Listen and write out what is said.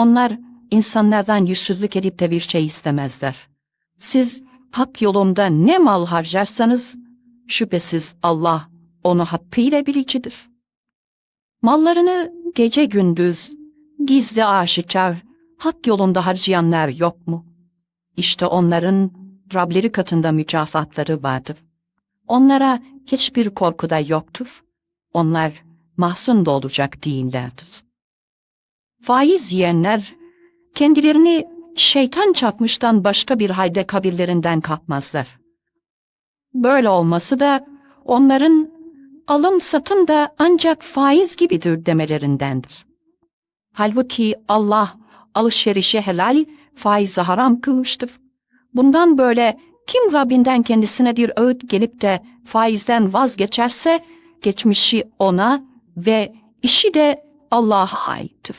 Onlar insanlardan yüzsüzlük edip de bir şey istemezler. Siz hak yolunda ne mal harcarsanız şüphesiz Allah onu hakkıyla bilicidir. Mallarını gece gündüz, gizli aşikar, hak yolunda harcayanlar yok mu? İşte onların Rableri katında mükafatları vardır. Onlara hiçbir korku da yoktur. Onlar mahzun da olacak değillerdir. Faiz yiyenler kendilerini şeytan çapmıştan başka bir halde kabirlerinden kalkmazlar. Böyle olması da onların alım satım da ancak faiz gibidir demelerindendir. Halbuki Allah alışverişi helal, faizi haram kılmıştır. Bundan böyle kim Rabbinden kendisine bir öğüt gelip de faizden vazgeçerse geçmişi ona ve işi de Allah'a aittir.